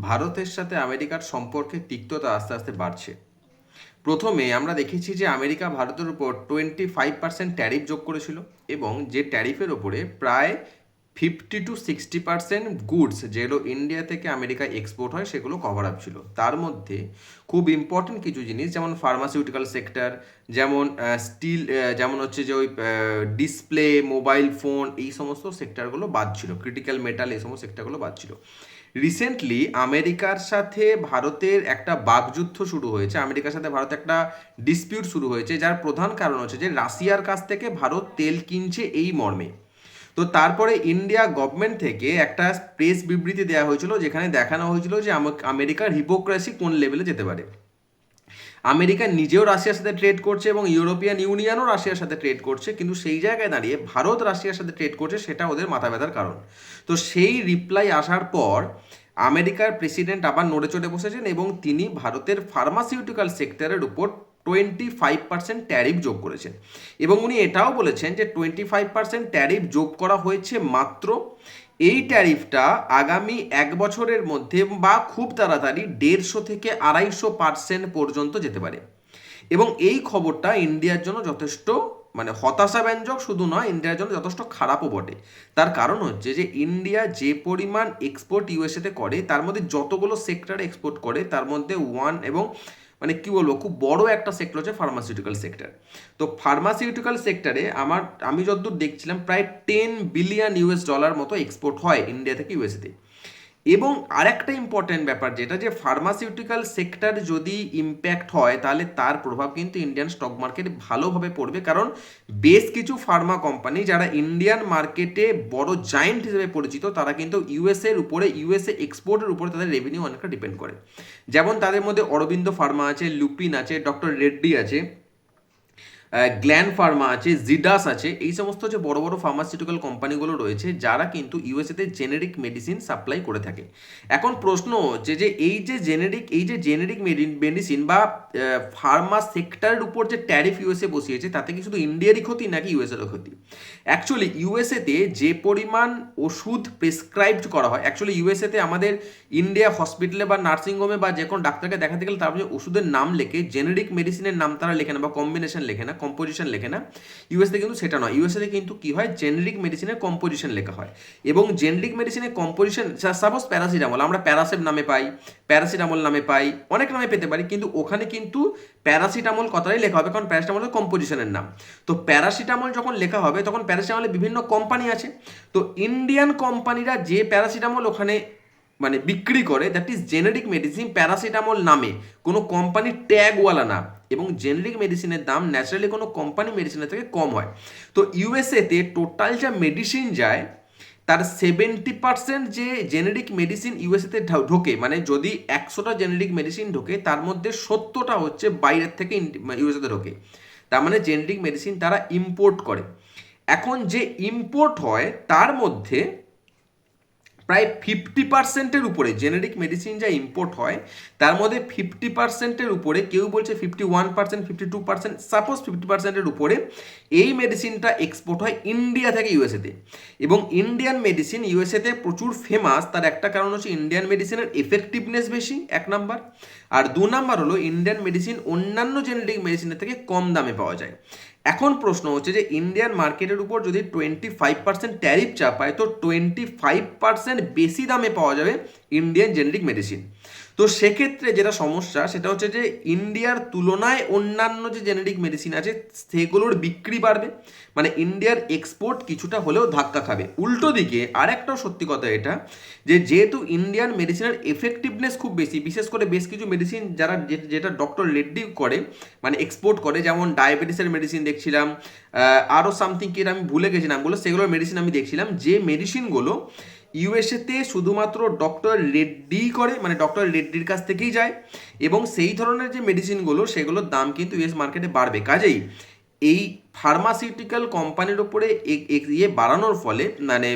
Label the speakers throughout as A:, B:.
A: ভারতের সাথে আমেরিকার সম্পর্কে তিক্ততা আস্তে আস্তে বাড়ছে। প্রথমে আমরা দেখেছি যে আমেরিকা ভারতের উপর টোয়েন্টি ফাইভ পার্সেন্ট ট্যারিফ যোগ করেছিল এবং যে ট্যারিফের ওপরে প্রায় fifty to sixty percent goods যেগুলো ইন্ডিয়া থেকে আমেরিকা এক্সপোর্ট হয়, সেগুলো কভার আপ ছিল। তার মধ্যে খুব ইম্পর্টেন্ট কিছু জিনিস, যেমন ফার্মাসিউটিক্যাল সেক্টর যেমন স্টিল যেমন হচ্ছে যে ওই ডিসপ্লে মোবাইল ফোন এই সমস্ত সেক্টরগুলো বাদ ছিল। ক্রিটিক্যাল মেটাল এই সমস্ত সেক্টরগুলো বাদ ছিল। রিসেন্টলি আমেরিকার সাথে ভারতের একটা বাকযুদ্ধ শুরু হয়েছে। আমেরিকার সাথে ভারত একটা ডিসপিউট শুরু হয়েছে, যার প্রধান কারণ হচ্ছে যে রাশিয়ার কাছ থেকে ভারত তেল কিনছে এই মর্মে। তো তারপরে ইন্ডিয়া গভর্নমেন্ট থেকে একটা প্রেস বিবৃতি দেওয়া হয়েছিল, যেখানে দেখানো হয়েছিল যে আমেরিকার হিপোক্রেসি কোন লেভেলে যেতে পারে। আমেরিকা নিজেও রাশিয়ার সাথে ট্রেড করছে এবং ইউরোপিয়ান ইউনিয়নও রাশিয়ার সাথে ট্রেড করছে, কিন্তু সেই জায়গায় দাঁড়িয়ে ভারত রাশিয়ার সাথে ট্রেড করছে, সেটা ওদের মাথা ব্যথার কারণ। তো সেই রিপ্লাই আসার পর আমেরিকার প্রেসিডেন্ট আবার নড়ে চড়ে বসেছেন এবং তিনি ভারতের ফার্মাসিউটিক্যাল সেক্টরের উপর টোয়েন্টি ফাইভ পার্সেন্ট ট্যারিফ যোগ করেছেন। এবং উনি এটাও বলেছেন যে টোয়েন্টি ফাইভ পার্সেন্ট ট্যারিফ যোগ করা হয়েছে মাত্র। এই ট্যারিফটা আগামী এক বছরের মধ্যে বা খুব তাড়াতাড়ি দেড়শো থেকে আড়াইশো পার্সেন্ট পর্যন্ত যেতে পারে। এবং এই খবরটা ইন্ডিয়ার জন্য যথেষ্ট মানে হতাশাব্যঞ্জক শুধু নয়, ইন্ডিয়ার জন্য যথেষ্ট খারাপও বটে। তার কারণ হচ্ছে যে ইন্ডিয়া যে পরিমাণ এক্সপোর্ট ইউএসএতে করে, তার মধ্যে যতগুলো সেক্টরে এক্সপোর্ট করে, তার মধ্যে ওয়ান এবং মানে কি বলব, খুব বড় একটা সেক্টর হচ্ছে ফার্মাসিউটিক্যাল সেক্টর তো ফার্মাসিউটিক্যাল সেক্টরে আমার, আমি যতদূর দেখছিলাম, প্রায় টেন বিলিয়ন ইউএস ডলার মতো এক্সপোর্ট হয় ইন্ডিয়া থেকে ইউএসএতে এবং আরেকটা ইম্পর্টেন্ট ব্যাপার যেটা যে ফার্মাসিউটিক্যাল সেক্টর যদি ইম্প্যাক্ট হয়, তাহলে তার প্রভাব কিন্তু ইন্ডিয়ান স্টক মার্কেটে ভালোভাবে পড়বে। কারণ বেশ কিছু ফার্মা কোম্পানি যারা ইন্ডিয়ান মার্কেটে বড় জায়েন্ট হিসেবে পরিচিত, তারা কিন্তু ইউএসএর উপরে ইউএসএ এক্সপোর্টের উপরে তাদের রেভিনিউ অনেকটা ডিপেন্ড করে। যেমন তাদের মধ্যে অরবিন্দ ফার্মা আছে লুপিন আছে ডক্টর রেড্ডি আছে। গ্ল্যান ফার্মা আছে জিডাস আছে, এই সমস্ত যে বড় বড় ফার্মাসিউটিক্যাল কোম্পানিগুলো রয়েছে, যারা কিন্তু ইউএসএতে জেনেরিক মেডিসিন সাপ্লাই করে থাকে। এখন প্রশ্ন হচ্ছে যে, এই যে জেনেরিক এই যে জেনেরিক মেডিসিন বা ফার্মা সেক্টরের উপর যে ট্যারিফ ইউএসএ বসিয়েছে, তাতে কি শুধু ইন্ডিয়ারই ক্ষতি নাকি ইউএসএরও ক্ষতি? অ্যাকচুয়ালি ইউএসএতে যে পরিমাণ ওষুধ প্রেসক্রাইবড করা হয় অ্যাকচুয়ালি ইউএসএতে আমাদের ইন্ডিয়া হসপিটালে বা নার্সিংহোমে বা যে কোনো ডাক্তারকে দেখাতে গেলে তার ওষুধের নাম লেখে জেনেরিক মেডিসিনের নাম তারা লেখে না বা কম্বিনেশন লেখে না কম্পোজিশন লেখে না। ইউএসএতে কিন্তু সেটা নয়। ইউএসএতে কিন্তু কি হয়? জেনেরিক মেডিসিনের কম্পোজিশন লেখা হয়। এবং জেনেরিক মেডিসিনের কম্পোজিশন সাপোজ প্যারাসিটামল আমরা প্যারাসেপ নামে পাই প্যারাসিটামল নামে পাই, অনেক নামে পেতে পারি, কিন্তু ওখানে কিন্তু প্যারাসিটামল কথাটাই লেখা হবে, কারণ প্যারাসিটামলের কম্পোজিশনের নাম। তো প্যারাসিটামল যখন লেখা হবে, তখন প্যারাসিটামলের বিভিন্ন কোম্পানি আছে। তো ইন্ডিয়ান কোম্পানিরা যে প্যারাসিটামল ওখানে মানে বিক্রি করে that is generic medicine paracetamol নামে। কোনো কোম্পানির ট্যাগওয়ালা না। এবং জেনেরিক মেডিসিনের দাম ন্যাচারালি কোনো কোম্পানি মেডিসিনের থেকে কম হয়। তো ইউএসএতে টোটাল যা মেডিসিন যায়, তার সেভেন্টি পার্সেন্ট যে জেনেরিক মেডিসিন ইউএসএতে ঢোকে মানে যদি একশোটা জেনেরিক মেডিসিন ঢোকে, তার মধ্যে সত্তরটা হচ্ছে বাইরের থেকে ইউএসএতে ঢোকে। তার মানে জেনেরিক মেডিসিন তারা ইম্পোর্ট করে। এখন যে ইম্পোর্ট হয়, তার মধ্যে প্রায় ফিফটি পার্সেন্টের উপরে জেনেরিক মেডিসিন যা ইম্পোর্ট হয়, তার মধ্যে ফিফটি পার্সেন্টের উপরে, কেউ বলছে fifty one percent fifty two percent suppose fifty পার্সেন্টের উপরে এই মেডিসিনটা এক্সপোর্ট হয় ইন্ডিয়া থেকে ইউএসএতে এবং ইন্ডিয়ান মেডিসিন ইউএসএতে প্রচুর ফেমাস তার একটা কারণ হচ্ছে ইন্ডিয়ান মেডিসিনের এফেক্টিভনেস বেশি, এক নাম্বার। আর দু নাম্বার হলো ইন্ডিয়ান মেডিসিন অন্যান্য জেনেরিক মেডিসিনের থেকে কম দামে পাওয়া যায়। এখন প্রশ্ন হচ্ছে যে ইন্ডিয়ান মার্কেটের উপর যদি টোয়েন্টি ফাইভ পার্সেন্ট ট্যারিফ চাপায়, তো টোয়েন্টি ফাইভ পার্সেন্ট বেশি দামে পাওয়া যাবে ইন্ডিয়ান জেনেরিক মেডিসিন তো সেক্ষেত্রে যেটা সমস্যা, সেটা হচ্ছে যে ইন্ডিয়ার তুলনায় অন্যান্য যে জেনেরিক মেডিসিন আছে, সেগুলোর বিক্রি বাড়বে। মানে ইন্ডিয়ার এক্সপোর্ট কিছুটা হলেও ধাক্কা খাবে। উল্টো দিকে আরেকটাও সত্যি কথা এটা, যে যেহেতু ইন্ডিয়ান মেডিসিনের এফেক্টিভনেস খুব বেশি, বিশেষ করে বেশ কিছু মেডিসিন যারা যেটা ডক্টর রেড্ডি করে মানে এক্সপোর্ট করে, যেমন ডায়াবেটিসের মেডিসিন দেখছিলাম আরও সামথিং কি আমি ভুলে গেছি নামগুলো সেগুলোর মেডিসিন আমি দেখছিলাম, যে মেডিসিনগুলো ইউএসএতে শুধুমাত্র ডক্টর রেড্ডি করে মানে ডক্টর রেড্ডির কাছ থেকেই যায় এবং সেই ধরনের যে মেডিসিনগুলো, সেগুলোর দাম কিন্তু ইউএস মার্কেটে বাড়বে। কাজেই এই ফার্মাসিউটিক্যাল কোম্পানির ওপরে ইয়ে বাড়ানোর ফলে মানে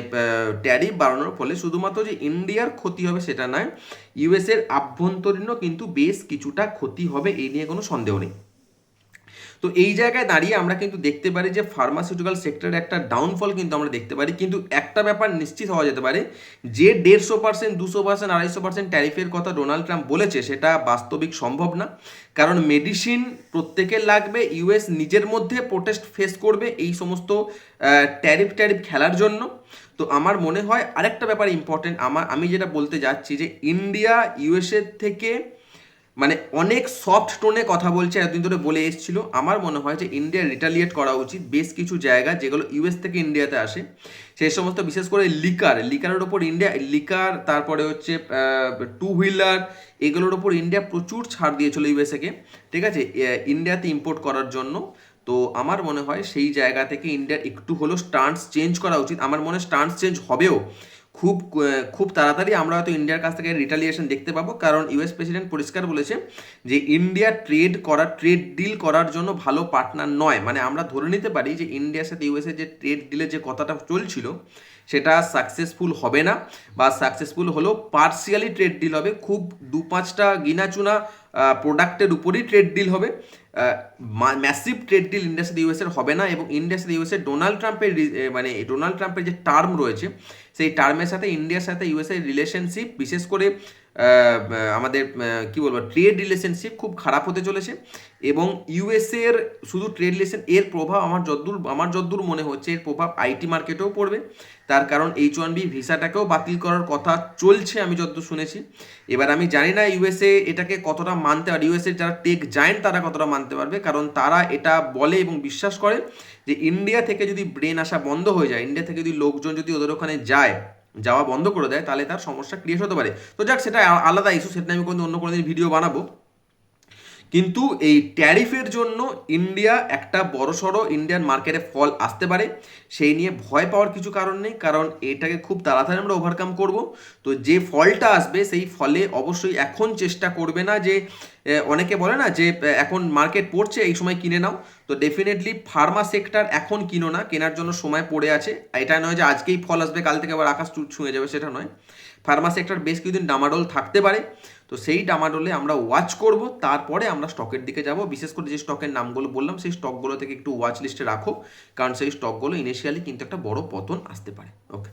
A: ট্যারিফ বাড়ানোর ফলে শুধুমাত্র যে ইন্ডিয়ার ক্ষতি হবে সেটা নয়, ইউএসের আভ্যন্তরীণও কিন্তু বেশ কিছুটা ক্ষতি হবে, এই নিয়ে কোনো সন্দেহ নেই। তো এই জায়গায় দাঁড়িয়ে আমরা কিন্তু দেখতে পারি যে ফার্মাসিউটিক্যাল সেক্টরের একটা ডাউনফল কিন্তু আমরা দেখতে পারি। কিন্তু একটা ব্যাপার নিশ্চিত হওয়া যেতে পারে, যে দেড়শো পার্সেন্ট দুশো পার্সেন্ট আড়াইশো পার্সেন্ট ট্যারিফের কথা ডোনাল্ড ট্রাম্প বলেছে, সেটা বাস্তবিক সম্ভব না। কারণ মেডিসিন প্রত্যেকের লাগবে ইউএস নিজের মধ্যে প্রোটেস্ট ফেস করবে এই সমস্ত ট্যারিফ ট্যারিফ খেলার জন্য। তো আমার মনে হয় আরেকটা ব্যাপার ইম্পর্টেন্ট আমার আমি যেটা বলতে যাচ্ছি যে ইন্ডিয়া ইউএসএর থেকে মানে অনেক সফট টোনে কথা বলছে, এতদিন ধরে বলে এসেছিল। আমার মনে হয় যে ইন্ডিয়া রিটালিয়েট করা উচিত বেশ কিছু জায়গা, যেগুলো ইউএস থেকে ইন্ডিয়াতে আসে। সেই সমস্ত বিশেষ করে লিকার লিকারের ওপর ইন্ডিয়া লিকার তারপরে হচ্ছে টু হুইলার এগুলোর ওপর ইন্ডিয়া প্রচুর ছাড় দিয়েছিল ইউএসএকে ঠিক আছে? ইন্ডিয়াতে ইম্পোর্ট করার জন্য। তো আমার মনে হয় সেই জায়গা থেকে ইন্ডিয়ার একটু হলেও স্টান্স চেঞ্জ করা উচিত। আমার মনে হয় স্টান্স চেঞ্জ হবেও। খুব খুব তাড়াতাড়ি আমরা হয়তো ইন্ডিয়ার কাছ থেকে রিটালিয়েশন দেখতে পাবো। কারণ ইউএস প্রেসিডেন্ট পরিষ্কার বলেছে যে ইন্ডিয়া ট্রেড করার ট্রেড ডিল করার জন্য ভালো পার্টনার নয়। মানে আমরা ধরে নিতে পারি যে ইন্ডিয়ার সাথে ইউএসএ যে ট্রেড ডিলের যে কথাটা চলছিল, সেটা সাকসেসফুল হবে না বা সাকসেসফুল হলেও পার্সিয়ালি ট্রেড ডিল হবে। খুব দু পাঁচটা গিনাচুনা প্রোডাক্টের উপরেই ট্রেড ডিল হবে। ম্যাসিভ ট্রেড ডিল ইন্ডিয়ার সাথে ইউএসের হবে না এবং ইন্ডিয়ার সাথে ইউএসএ ডোনাল্ড ট্রাম্পের মানে ডোনাল্ড ট্রাম্পের যে টার্ম রয়েছে, সেই টার্মের সাথে ইন্ডিয়ার সাথে ইউএসএর রিলেশনশিপ বিশেষ করে আমাদের কি বলব ট্রেড রিলেশনশিপ খুব খারাপ হতে চলেছে এবং ইউএসএর শুধু ট্রেড রিলেশন এর প্রভাব আমার যদ্দূর আমার যদ্দূর মনে হচ্ছে, এর প্রভাব আইটি মার্কেটেও পড়বে। তার কারণ এইচ ওয়ান বি ভিসাটাকেও বাতিল করার কথা চলছে আমি যতদূর শুনেছি। এবার আমি জানি না ইউএসএ এটাকে কতটা মানতে পারে ইউএসএ যারা টেক জায়েন্ট তারা কতটা মানতে পারবে, কারণ তারা এটা বলে এবং বিশ্বাস করে যে ইন্ডিয়া থেকে যদি ব্রেন আসা বন্ধ হয়ে যায় ইন্ডিয়া থেকে যদি লোকজন যদি ওদের ওখানে যায় যাওয়া বন্ধ করে দেয়, তাহলে তার সমস্যা ক্রিয়েট হতে পারে। তো যাক, সেটা আলাদা ইস্যু সেটা আমি কোনো অন্য কোনো দিন ভিডিও বানাবো। কিন্তু এই ট্যারিফের জন্য ইন্ডিয়া একটা বড়সড় ইন্ডিয়ান মার্কেটে ফল আসতে পারে। সেই নিয়ে ভয় পাওয়ার কিছু কারণ নেই, কারণ এটাকে খুব তাড়াতাড়ি আমরা ওভারকাম করব। তো যে ফলটা আসবে, সেই ফলে অবশ্যই এখন চেষ্টা করবে না যে অনেকে বলে না যে এখন মার্কেট পড়ছে, এই সময় কিনে নাও। তো ডেফিনেটলি ফার্মা সেক্টর এখন কিনো না, কেনার জন্য সময় পড়ে আছে। এটা নয় যে আজকেই ফল আসবে, কাল থেকে আবার আকাশ ছুঁয়ে যাবে, সেটা নয়। ফার্মা সেক্টর বেশ কিছুদিন ডামাডোল থাকতে পারে। তো সেই ডামাডোলে আমরা ওয়াচ করব, তারপরে আমরা স্টকের দিকে যাব। বিশেষ করে যে স্টকের নামগুলো বললাম, সেই স্টকগুলো থেকে একটু ওয়াচ লিস্টে রাখো। কারণ সেই স্টকগুলো ইনিশিয়ালি কিন্তু একটা বড় পতন আসতে পারে। ওকে